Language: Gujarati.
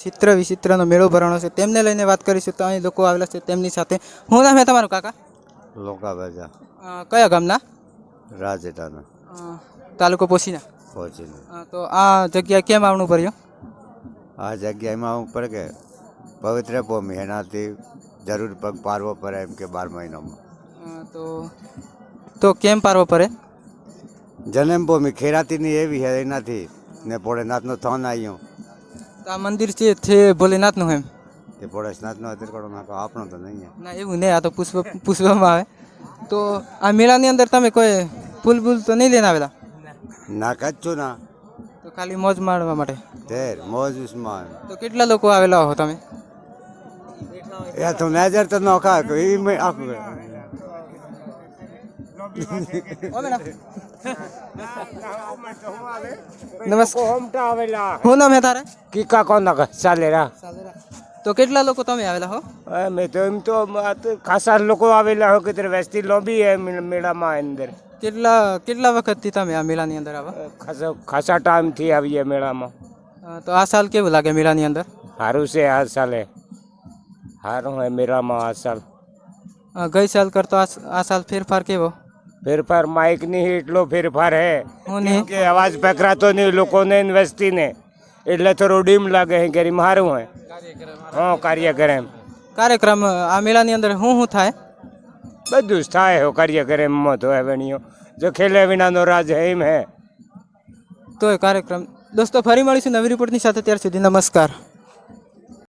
ચિત્ર વિચિત્રનો મેળો ભરાણો છે. તેમને લઈને વાત કરીશું. તો અહીં લોકો આવેલા છે તેમની સાથે. હું નામ છે તમારું કાકા? લોકા બજા કયા ગામના? રાજેટાના. તાલુકો પોશીના. પહોંચીને તો આ જગ્યાએ કેમ આવણું પડ્યું આ જગ્યામાં પડે કે પવિત્ર ભૂમિ એનાથી જરૂર પગ પારવો પડે એમ કે બાર મહિનામાં. તો તો કેમ પારવો પડે? જન્મભૂમિ ખેરાતીની એવી છે એનાથી ને ભોળેનાથનો થન આવ્યો તો આ મંદિર છે છે ભોલેનાથનું એમ. તે ભોળેનાથનો અતિરકડો નાખો આપણો તો નહીં ના એવું નહીં આ તો પુષ્પ પુષ્પમાં આવે. તો આ મેળાની અંદર તમે કોઈ ફૂલ ફૂલ તો નહીં લઈને આવેલા? ના કાચું ના. તો ખાલી મોજ માણવા માટે. તેર મોજ ઉસ્માન. તો કેટલા લોકો આવેલા હો તમે? એ તો મેજર તો નોખા એ આખું નમસ્કાર શું નામ હે તારે કીકા કોણ ચાલેરા તો કેટલા લોકો તમે આવેલા હો મેં તો એમ તો આ તો ખાસા લોકો આવેલા હોય કે વસ્તી લોબી હે મે- મેળામાં અંદર કેટલા કેટલા વખતથી તમે આ મેળાની અંદર આવો ખાસા ખાસા ટાઈમથી આવીએ મેળામાં અ, તો આ સાલ કેવું લાગે મેળાની અંદર સારું છે આ સાલે સારું હોય મેળામાં આ સાલ અ, ગઈ સાલ કરતો આ આ સાલ ફેરફાર કેવો ફેરફાર માઇકની એટલો ફેરફાર હે કે અવાજ પકડાતો નહીં લોકોને ને વસ્તીને એટલે થોડું ડીમ લાગે હે કે મારું હોય હા કાર્યક્રમ કાર્યક્રમ આ મેળાની અંદર શું શું થાય? બધું જ થાય હો કાર્યક્રમમાં તો એવણીઓ જો ખેલે વિનાનો રાજ હે એમ હે. તો કાર્યક્રમ. દોસ્તો ફરી મળીશું નવી રિપોર્ટની સાથે. ત્યાર સુધી નમસ્કાર.